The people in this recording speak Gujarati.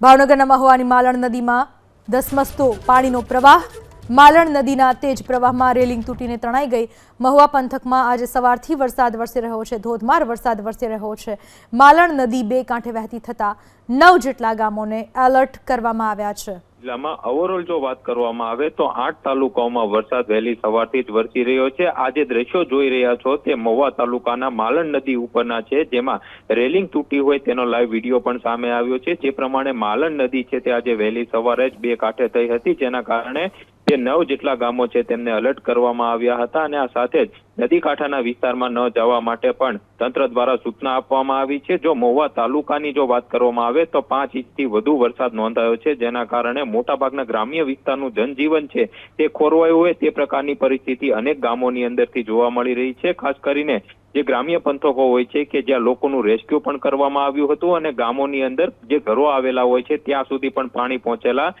ભાવનગરના મહુવાની માલણ નદીમાં ધસમસતો પાણીનો પ્રવાહ માલણ નદીના તેજ પ્રવાહમાં રેલિંગ તૂટીને તણાઈ ગઈ. મહુવા પંથકમાં આજે સવારથી વરસાદ વરસી રહ્યો છે. ધોધમાર વરસાદ વરસી રહ્યો છે. માલણ નદી બે કાંઠે વહેતી થતા નવ જેટલા ગામોને એલર્ટ કરવામાં આવ્યા છે. જિલ્લામાં ઓવરઓલ જો વાત કરવામાં આવે તો આઠ તાલુકાઓમાં વરસાદ વહેલી સવારથી જ વરસી રહ્યો છે. આજે દ્રશ્યો જોઈ રહ્યા છો તે મહુવા તાલુકાના માલણ નદી ઉપરના છે, જેમાં રેલિંગ તૂટી હોય તેનો લાઈવ વીડિયો પણ સામે આવ્યો છે. જે પ્રમાણે માલણ નદી છે તે આજે વહેલી સવારે જ બે કાંઠે થઈ હતી, જેના કારણે જે નવ જેટલા ગામો છે તેમને અલર્ટ કરવામાં આવ્યા હતા અને આ સાથે જ નદી કાંઠાના વિસ્તારમાં ન જવા માટે પણ તંત્ર દ્વારા સૂચના આપવામાં આવી છે. જો મહુવા તાલુકાની જો વાત કરવામાં આવે તો પાંચ ઇંચથી વધુ વરસાદ નોંધાયો છે, જેના કારણે મોટાભાગના ગ્રામ્ય વિસ્તારનું જનજીવન છે તે ખોરવાયું હોય તે પ્રકારની પરિસ્થિતિ અનેક ગામોની અંદરથી જોવા મળી રહી છે. ખાસ કરીને જે ગ્રામ્ય પંથકો હોય છે કે જ્યાં લોકોનું રેસ્ક્યુ પણ કરવામાં આવ્યું હતું અને ગામોની અંદર જે ઘરો આવેલા હોય છે ત્યાં સુધી પણ પાણી પહોંચેલા